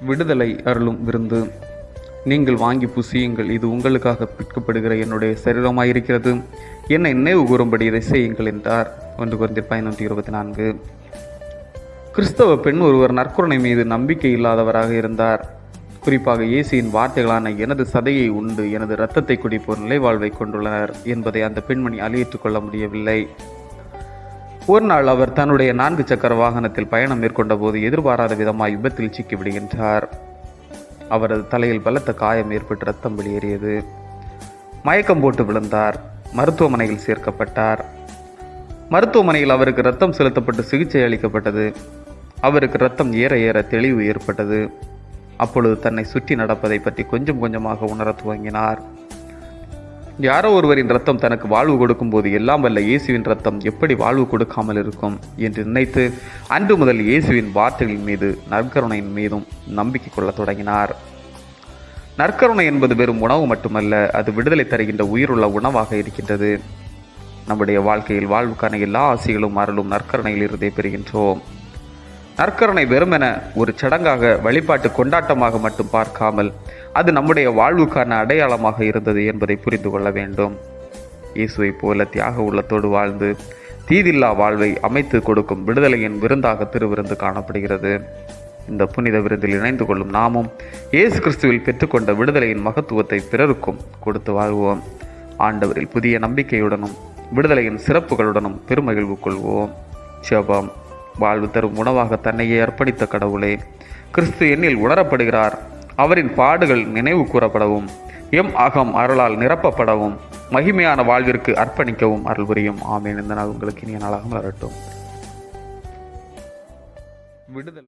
விடுதலை அருளும் விருந்து. நீங்கள் வாங்கி புசியுங்கள். இது உங்களுக்காக பிற்கப்படுகிற என்னுடைய சரீரமாயிருக்கிறது. என்னை நினைவு கூறும்படி இதை செய்யுங்கள் என்றார். ஒன்று குறைந்த பதினொன்று இருபத்தி நான்கு. கிறிஸ்தவ பெண் ஒருவர் நற்கருணை மீது நம்பிக்கை இல்லாதவராக இருந்தார். குறிப்பாக இயேசுவின் வார்த்தைகளான எனது சதையை உண்டு எனது இரத்தத்தை குடிப்போர் நிலைவாழ்வை கொண்டுள்ளனர் என்பதை அந்த பெண்மணி அலியேற்றுக் கொள்ள முடியவில்லை. ஒரு நாள் அவர் தன்னுடைய நான்கு சக்கர வாகனத்தில் பயணம் மேற்கொண்ட போது எதிர்பாராத விதமாய் விபத்தில் சிக்கிவிடுகின்றார் அவரது தலையில் பலத்த காயம் ஏற்பட்டு ரத்தம் வெளியேறியது. மயக்கம் போட்டு விழுந்தார். மருத்துவமனையில் சேர்க்கப்பட்டார். மருத்துவமனையில் அவருக்கு ரத்தம் செலுத்தப்பட்டு சிகிச்சை அளிக்கப்பட்டது. அவருக்கு ரத்தம் ஏற ஏற தெளிவு ஏற்பட்டது. அப்பொழுது தன்னை சுற்றி நடப்பதை பற்றி கொஞ்சம் கொஞ்சமாக உணரத் துவங்கினார். யாரோ ஒருவரின் ரத்தம் தனக்கு வாழ்வு கொடுக்கும் போது எல்லாம் வல்ல இயேசுவின் ரத்தம் எப்படி வாழ்வு கொடுக்காமல் இருக்கும் என்று நினைத்து அன்று முதல் இயேசுவின் வார்த்தைகளின் மீது நற்கருணையின் மீதும் நம்பிக்கை கொள்ளத் தொடங்கினார். நற்கருணை என்பது வெறும் உணவு மட்டுமல்ல அது விடுதலை தருகின்ற உயிருள்ள உணவாக இருக்கின்றது. நம்முடைய வாழ்க்கையில் வாழ்வுக்கான எல்லா ஆசைகளும் அருளும் நற்கருணையில் இருந்தே பெறுகின்றோம். நற்கருணை வெறுமென ஒரு சடங்காக வழிபாட்டு கொண்டாட்டமாக மட்டும் பார்க்காமல் அது நம்முடைய வாழ்வுக்கான அடையாளமாக இருந்தது என்பதை புரிந்து கொள்ள வேண்டும். இயேசுவைப் போல தியாக உள்ளத்தோடு வாழ்ந்து தீதில்லா வாழ்வை அமைத்து கொடுக்கும் விடுதலையின் விருந்தாக திருவிருந்து காணப்படுகிறது. இந்த புனித விருந்தில் இணைந்து கொள்ளும் நாமும் இயேசு கிறிஸ்துவில் பெற்றுக்கொண்ட விடுதலையின் மகத்துவத்தை பிறருக்கும் கொடுத்து வாழ்வோம். ஆண்டவரில் புதிய நம்பிக்கையுடனும் விடுதலையின் சிறப்புகளுடனும் பெருமகிழ்வு கொள்வோம். ஜெபம். வாழ்வு தரும் உணவாக தன்னையே அர்ப்பணித்த கடவுளே கிறிஸ்து எண்ணில் உணரப்படுகிறார். அவரின் பாடுகள் நினைவு கூறப்படவும் எம் அகம் அருளால் நிரப்பப்படவும் மகிமையான வாழ்விற்கு அர்ப்பணிக்கவும் அருள் புரியும். ஆமேன். இந்த நாள் உங்களுக்கு இனிய நாளாக மலரட்டும் விடுதல்.